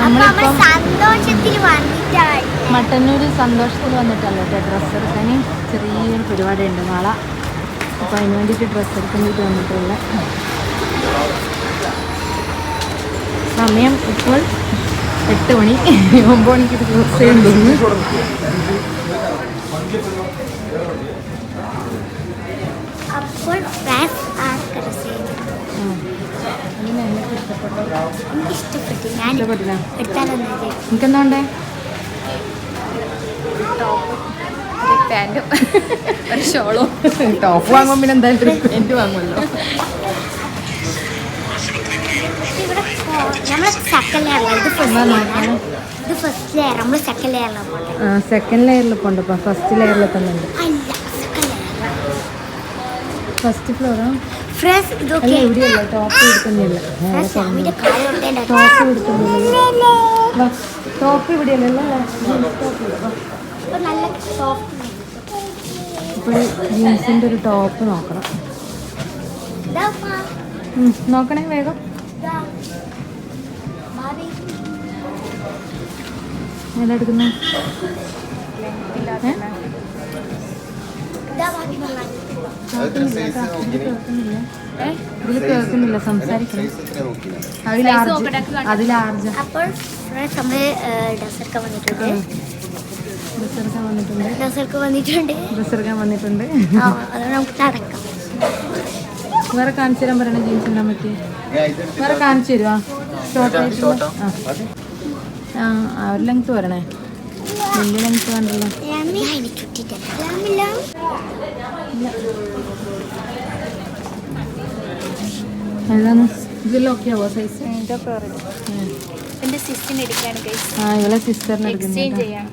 നമ്മളിപ്പം സന്തോഷത്തിൽ വന്നിട്ടാണ് മട്ടന്നൂർ സന്തോഷത്തിൽ വന്നിട്ടല്ലോ കേട്ടോ ഡ്രസ്സ് എടുക്കാൻ ചെറിയൊരു പരിപാടി ഉണ്ട് നാളെ. അപ്പോൾ അതിന് വേണ്ടിയിട്ട് ഡ്രസ്സ് എടുക്കാൻ വേണ്ടി വന്നിട്ടുള്ള. സമയം ഇപ്പോൾ എട്ട് മണി. ഒമ്പത് മണിക്ക് ഡ്രസ് ചെയ്യുന്നു അപ്പോൾ ഇഷ്ടപ്പെട്ടു. ഞാൻ ഇഷ്ടപ്പെട്ടില്ല. എടുത്താലൊന്നത് എനിക്കെന്താ ഉണ്ടേ ഒരു പാന്റും ഒരു ഷോളും. ടോപ്പ് വാങ്ങുമ്പോൾ പിന്നെ എന്തായാലും പാന്റ് വാങ്ങുമല്ലോ. സെക്കൻഡ് ലെയറിൽ കൊണ്ടപ്പോൾ ഫസ്റ്റ് ലെയറിൽ തന്നെ അല്ല സെക്കൻഡ് ലെയർ ഫസ്റ്റ് ഫ്ലോറാ ഫ്രണ്ട്സ് ഇതൊക്കെ ഇവിടെയല്ല ടോപ്പ് എടുക്കുന്നില്ല ടോപ്പ് എടുക്കുന്നില്ല ടോപ്പ് സോഫ്റ്റ് ഇപ്പോൾ ജീൻസിന്റെ ഒരു ടോപ്പ് നോക്കണം. നോക്കണേ വേഗം. ഏതാ എടുക്കുന്നത് വന്നാൽ. ഇതിൽ കേൾക്കുന്നില്ല. സംസാരിക്കണം. അപ്പോൾ വന്നിട്ടുണ്ട്. വന്നിട്ടുണ്ട്. വന്നിട്ടുണ്ട്. വേറെ കാണിച്ചു തരാൻ പറയണ ജീൻസ് ജീൻസിന്റെ അമ്മയ്ക്ക് വേറെ കാണിച്ചു തരുവാ? ഷോർട്ട് ആ. ആ. ഒരു ലെങ്ത് വരണേ വലിയ വേണ്ടല്ലോ. ഓക്കെ ആവോ സൈസ് ആ ഇവളെ സിസ്റ്ററിന് എക്സ്ചേഞ്ച് ചെയ്യണം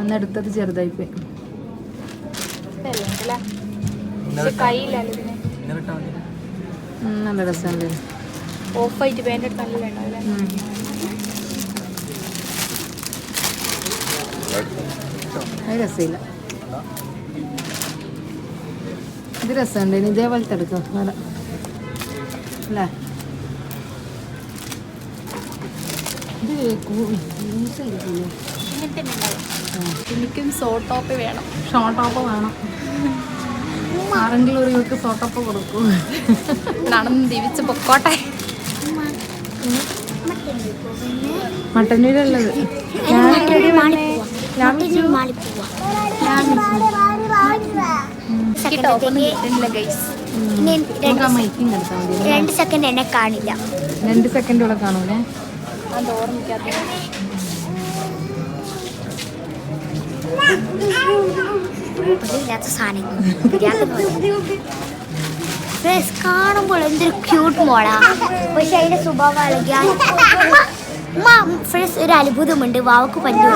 അന്ന് എടുത്തത് ചെറുതായി പോയി. നല്ല രസമുണ്ട്. ഓഫ് ആയിട്ട് പാന്റ് നല്ല ഉണ്ടാവില്ല അത് രസമില്ല. ഇത് രസമുണ്ട്. ഇനി ഇതേപോലത്തെ എടുക്കാം. നല്ല അല്ലേ? ഇത് എനിക്കും ഷോർട്ട് ടോപ്പ് വേണം. ഷോർട്ട് ടോപ്പ് വേണം. ആരെങ്കിലും ഒരു ഇവർക്ക് ഷോർട്ട് ടോപ്പ് കൊടുക്കൂ. നടന്ന് തിരിച്ച് പൊക്കോട്ടെ. മട്ടന്നൂരുള്ളത് മറ്റൊരു രണ്ട് സെക്കൻഡ് എന്നെ കാണില്ല. രണ്ട് സെക്കൻഡ് ഇവിടെ കാണൂലേ? അത് ഓർമ്മിക്കാത്ത. ഇല്ലാത്ത സാധനങ്ങൾ കാണുമ്പോൾ എന്തൊരു ക്യൂട്ട് മോളാ. പക്ഷെ അതിന്റെ സ്വഭാവം അല്ലെങ്കിൽ ഫ്രണ്ട്സ് ഒരു അത്ഭുതമുണ്ട് വാവക്ക് പല്ലു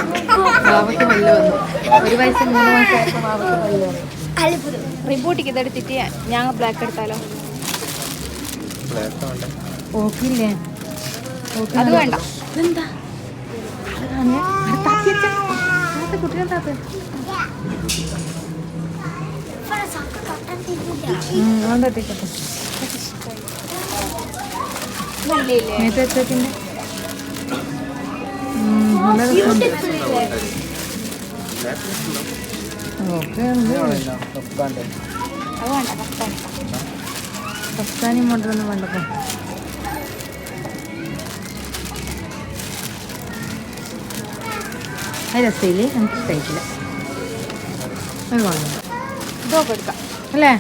വാവക്ക് പല്ല് വന്നു ഒരു വയസ്സ് മൂന്ന് മാസമായപ്പോൾ വാവക്ക് പല്ല് വന്നു അത്ഭുതം റിപ്പോർട്ടിക്ക് ഇതെടുത്തിട്ട് ഞാൻ ബ്ലാക്ക് എടുത്താലോ ഓക്കില്ലേ ഓക്ക് അത് വേണ്ട കുട്ടീനെ താത്ത. നല്ല. ഓക്കെ മോട്ടറൊന്നും വേണ്ടപ്പോ അത് രസമില്ലേ നമുക്ക് കഴിക്കില്ല അത് ഇതൊക്കെ അല്ലേ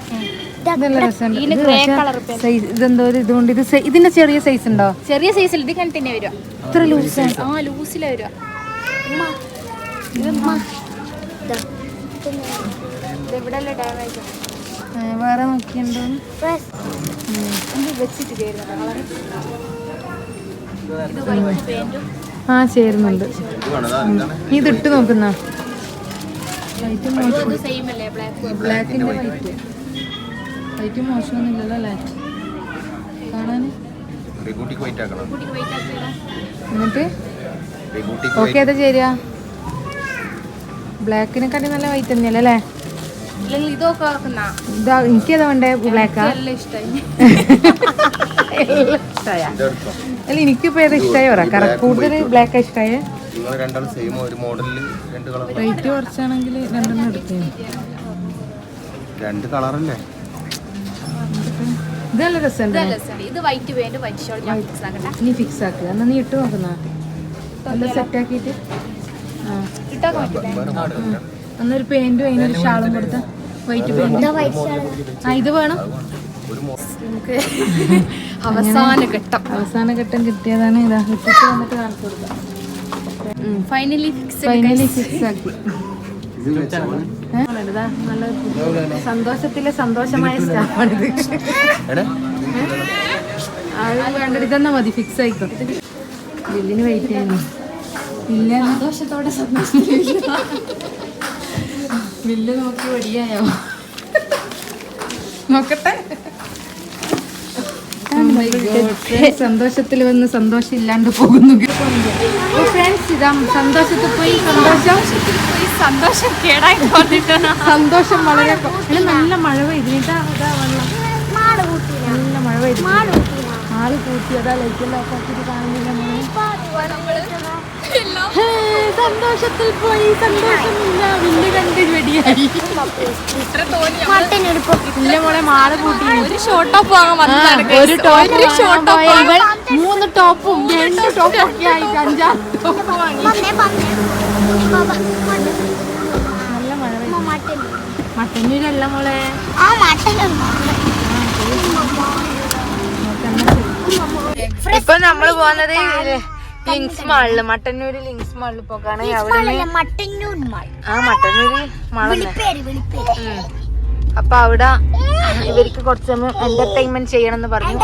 ഇതെന്തോ ഒരു ഇതുകൊണ്ട് ഇത് ഇതിന്റെ ചെറിയ സൈസ് ഉണ്ടോ? ചെറിയ സൈസിൽ ഇത് ഇങ്ങനെ തന്നെ വരിക. ഇത്ര ലൂസ് ആ ലൂസിലാ വരിക. വേറെ നോക്കിയുണ്ടോ? വെച്ചിട്ട് ആ ചേരുന്നുണ്ട്. നീ ഇത് ഇട്ട് നോക്കുന്ന. ബ്ലാക്കിന്റെ വൈറ്റ് വൈറ്റ് മോശമൊന്നുമില്ലല്ലോ അല്ലേ കാണാൻ എന്നിട്ട്? ഓക്കെ ഏതാ ചേരുക? ബ്ലാക്കിനെക്കാട്ടി നല്ല വൈറ്റ് തന്നെയല്ലേ അല്ലേ? ഇതാ എനിക്കേതാ വേണ്ടേ ബ്ലാക്കാ അല്ല എനിക്കിപ്പോ ഏതാ ഇഷ്ടമായി പറ. കൂടുതൽ ബ്ലാക്കാ ഇഷ്ടമായ റേറ്റ് കുറച്ചാണെങ്കിൽ രണ്ടെണ്ണം എടുത്തേ രണ്ട് കളറല്ലേ ഇതല്ല രസമുണ്ട് ഇത് വൈറ്റ് വേണ്ട വൈറ്റ് ഷോൾ ഞാൻ ഫിക്സ് ആക്കട്ടെ. നീ ഫിക്സ് ആക്കുക എന്നാ നീ ഇട്ട് നോക്കുന്ന നല്ല സെറ്റ് ആക്കിയിട്ട്. ആ. ഇട്ടാക്കാൻ പറ്റില്ല അന്നൊരു പെയിന്റും അതിനൊരു ഷാളും കൊടുത്ത വൈറ്റ് പെയിന്റ് ആ ഇത് വേണം. നമുക്ക് അവസാന ഘട്ടം. അവസാന ഘട്ടം കിട്ടിയതാണ്. ഇതാ ഇട്ടിട്ട് വന്നിട്ട് കാണിച്ചു കൊടുക്കാം. ഫൈനലി ഫിക്സ് ഫൈനലി ഫിക്സ് ആക്കി. നല്ല സന്തോഷത്തിലെ സന്തോഷമായ സ്റ്റാഫാണിത്. എടാ. ആൾ വേണ്ടത് മതി ഫിക്സ് ആയിക്കോ. ബില്ലിന് വെയിറ്റ് ചെയ്യുന്നു ഇല്ല സന്തോഷത്തോടെ സന്തോഷം ബില്ല് നോക്കി വടിയായോ നോക്കട്ടെ. സന്തോഷത്തിൽ വന്ന് സന്തോഷം ഇല്ലാണ്ട് പോകുന്നു. ഫ്രണ്ട്സ് ഇതാ സന്തോഷത്തിൽ പോയി സന്തോഷം. സന്തോഷം കേടായി സന്തോഷം വളരെ നല്ല മഴ പെയ്തു ഇതാ ഇതാ വെള്ളം നല്ല മഴ പെയ്തു ആൾ കാണുന്നില്ല സന്തോഷത്തിൽ പോയി. സന്തോഷമില്ല. വില്ല് കണ്ട് വെടിയായി. മട്ടൻ എടുക്കും ഇല്ല മോളെ മാൾ കൂട്ടി. ഒരു ഷോർട്ട് വാങ്ങാൻ ഒരു ടോപ്പ് ഷോർട്ട് മൂന്ന് ടോപ്പും രണ്ട് ടോപ്പും ഒക്കെ ആയി അഞ്ചാറ് ടോപ്പ് വാങ്ങി. മട്ടന്നൂരല്ല മോളെ? ഇപ്പൊ നമ്മൾ പോകുന്നത് ലിങ്സ് മാളിൽ മട്ടന്നൂര് ലിങ്സ് മാളിൽ പോകാണ് അവിടെ ആ മട്ടന്നൂര് ഉം. അപ്പൊ അവിടെ ഇവർക്ക് കുറച്ച് എന്റർടൈൻമെന്റ് ചെയ്യണം എന്ന് പറഞ്ഞു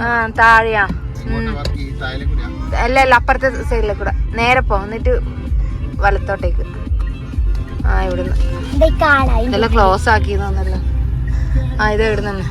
ആ താഴെയാ. അല്ല അല്ല അപ്പുറത്തെ സൈഡിലെ കൂടെ. നേരെ പോ എന്നിട്ട് വലത്തോട്ടേക്ക്. ആ ഇവിടുന്ന്. ഇതെല്ലാം ക്ലോസ് ആക്കിയതാന്നല്ലോ ആ ഇത് ഇവിടുന്ന്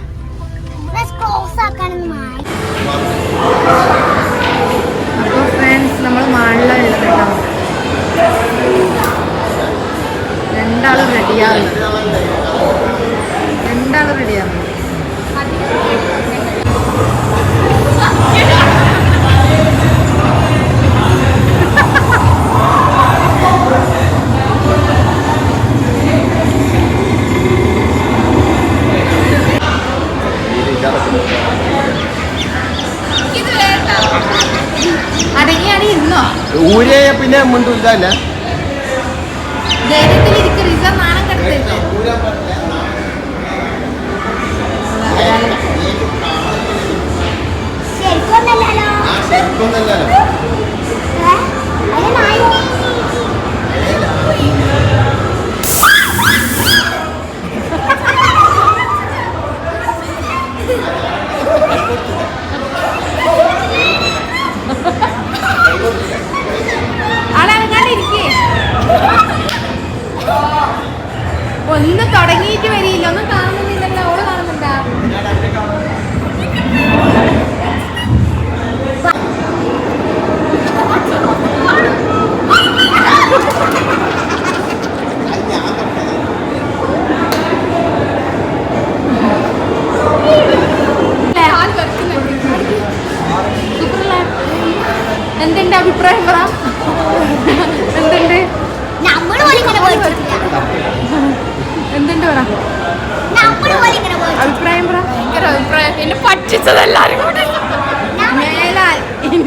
ഊരേ പിന്നെ മുണ്ടും ഇതല്ല. ധൈര്യത്തിലിരിക്കും റിസ നാണം കെടുത്തരുത്. ശരിക്കൊന്നല്ലോ ഒന്ന് തുടങ്ങിയിട്ട് വരിയില്ല. ഒന്നും എന്നെ പറ്റിച്ചത് എല്ലാരും കൂടെ ഇനി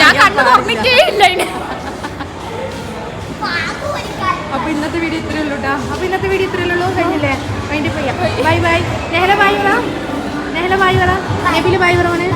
ഞാൻ കണ്ണു. തുറന്നിട്ടേ ഇല്ല അതിന് അപ്പൊ ഇന്നത്തെ വീഡിയോ ഇത്രയേ ഉള്ളൂ കേട്ടോ അപ്പൊ ഇന്നത്തെ വീഡിയോ ഇത്രയേ ഉള്ളൂ. കഴിഞ്ഞില്ലേ? വേണ്ടി പോയാ. By bye. നെഹല ബൈ പറ നെഹല ബൈ പറ നബിൽ ബൈ പറ മോനെ.